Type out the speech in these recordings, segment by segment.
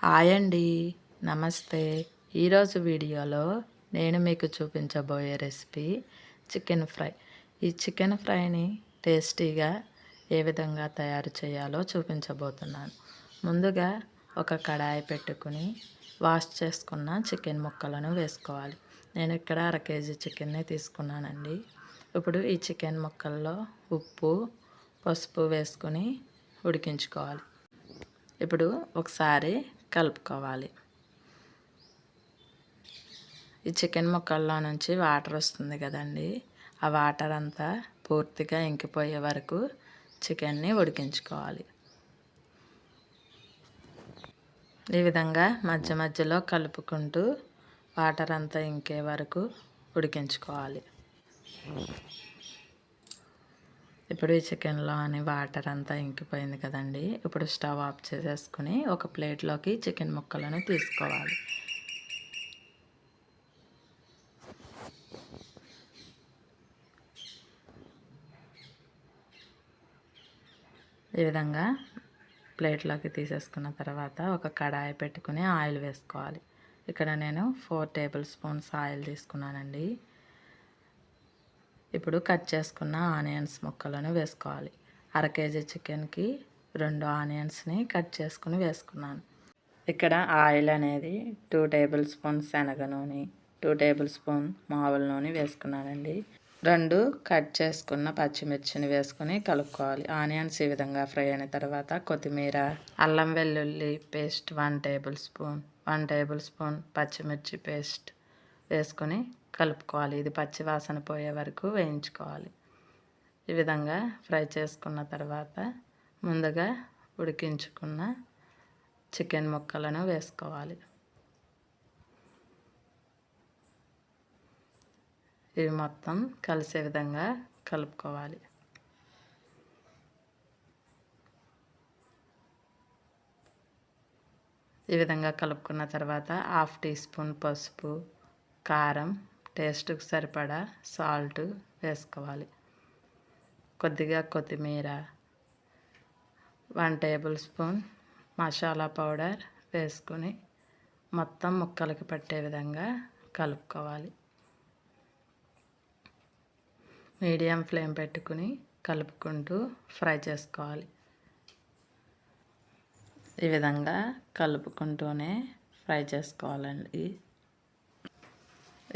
Hi అండి. నమస్తే. ఈరోజు వీడియోలో నేను మీకు చూపించబోయే రెసిపీ చికెన్ ఫ్రై. ఈ చికెన్ ఫ్రైని టేస్టీగా ఏ విధంగా తయారు చేయాలో చూపించబోతున్నాను. ముందుగా ఒక కడాయి పెట్టుకుని వాష్ చేసుకున్న చికెన్ ముక్కలను వేసుకోవాలి. నేను ఇక్కడ అర కేజీ చికెన్ని తీసుకున్నానండి. ఇప్పుడు ఈ చికెన్ ముక్కల్లో ఉప్పు పసుపు వేసుకొని ఉడికించుకోవాలి. ఇప్పుడు ఒకసారి కలుపుకోవాలి. ఈ చికెన్ ముక్కల్లో నుంచి వాటర్ వస్తుంది కదండి. ఆ వాటర్ అంతా పూర్తిగా ఇంకిపోయే వరకు చికెన్ని ఉడికించుకోవాలి. ఈ విధంగా మధ్య మధ్యలో కలుపుకుంటూ వాటర్ అంతా ఇంకే వరకు ఉడికించుకోవాలి. ఇప్పుడు ఈ చికెన్లో అని వాటర్ అంతా ఇంకిపోయింది కదండి. ఇప్పుడు స్టవ్ ఆఫ్ చేసేసుకుని ఒక ప్లేట్లోకి చికెన్ ముక్కలను తీసుకోవాలి. ఈ విధంగా ప్లేట్లోకి తీసేసుకున్న తర్వాత ఒక కడాయి పెట్టుకుని ఆయిల్ వేసుకోవాలి. ఇక్కడ నేను ఫోర్ టేబుల్ స్పూన్స్ ఆయిల్ తీసుకున్నానండి. ఇప్పుడు కట్ చేసుకున్న ఆనియన్స్ ముక్కలను వేసుకోవాలి. అర కేజీ చికెన్కి రెండు ఆనియన్స్ని కట్ చేసుకుని వేసుకున్నాను. ఇక్కడ ఆయిల్ అనేది టూ టేబుల్ స్పూన్ శనగ నూనె టూ టేబుల్ స్పూన్ మావుల నూనె వేసుకున్నానండి. రెండు కట్ చేసుకున్న పచ్చిమిర్చిని వేసుకుని కలుపుకోవాలి. ఆనియన్స్ ఈ విధంగా ఫ్రై అయిన తర్వాత కొత్తిమీర అల్లం వెల్లుల్లి paste one tablespoon one tablespoon పచ్చిమిర్చి పేస్ట్ వేసుకొని కలుపుకోవాలి. ఇది పచ్చి వాసన పోయే వరకు వేయించుకోవాలి. ఈ విధంగా ఫ్రై చేసుకున్న తర్వాత ముందుగా ఉడికించుకున్న చికెన్ ముక్కలను వేసుకోవాలి. ఇవి మొత్తం కలిసే విధంగా కలుపుకోవాలి. ఈ విధంగా కలుపుకున్న తర్వాత హాఫ్ టీ స్పూన్ పసుపు కారం టేస్ట్కి సరిపడా సాల్ట్ వేసుకోవాలి. కొద్దిగా కొత్తిమీర one tablespoon masala powder వేసుకుని మొత్తం ముక్కలకి పట్టే విధంగా కలుపుకోవాలి. మీడియం ఫ్లేమ్ పెట్టుకుని కలుపుకుంటూ ఫ్రై చేసుకోవాలి. ఈ విధంగా కలుపుకుంటూనే ఫ్రై చేసుకోవాలండి.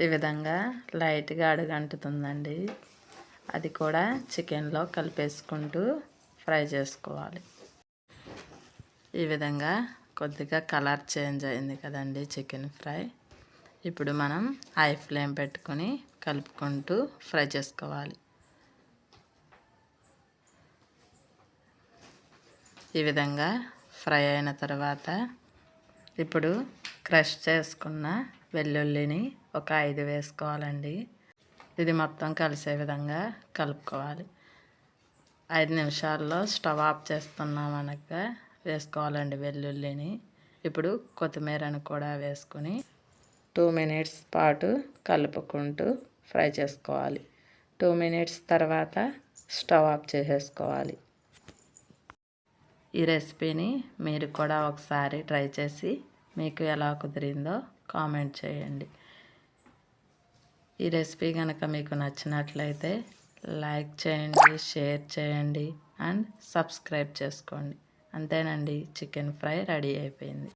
ఈ విధంగా లైట్గా అడుగంటుతుందండి. అది కూడా చికెన్లో కలిపేసుకుంటూ ఫ్రై చేసుకోవాలి. ఈ విధంగా కొద్దిగా కలర్ చేంజ్ అయింది కదండి చికెన్ ఫ్రై. ఇప్పుడు మనం హై ఫ్లేమ్ పెట్టుకొని కలుపుకుంటూ ఫ్రై చేసుకోవాలి. ఈ విధంగా ఫ్రై అయిన తర్వాత ఇప్పుడు క్రష్ చేసుకున్న వెల్లుల్లిని ఒక ఐదు వేసుకోవాలండి. ఇది మొత్తం కలిసే విధంగా కలుపుకోవాలి. ఐదు నిమిషాల్లో స్టవ్ ఆఫ్ చేస్తున్నాం అనగా వేసుకోవాలండి వెల్లుల్లిని. ఇప్పుడు కొత్తిమీరను కూడా వేసుకుని టూ మినిట్స్ పాటు కలుపుకుంటూ ఫ్రై చేసుకోవాలి. టూ మినిట్స్ తర్వాత స్టవ్ ఆఫ్ చేసేసుకోవాలి. ఈ రెసిపీని మీరు కూడా ఒకసారి ట్రై చేసి మీకు ఎలా కుదిరిందో కామెంట్ చేయండి. ఈ రెసిపీ కనుక మీకు నచ్చినట్లయితే లైక్ చేయండి షేర్ చేయండి అండ్ సబ్స్క్రైబ్ చేసుకోండి. అంతేనండి చికెన్ ఫ్రై రెడీ అయిపోయింది.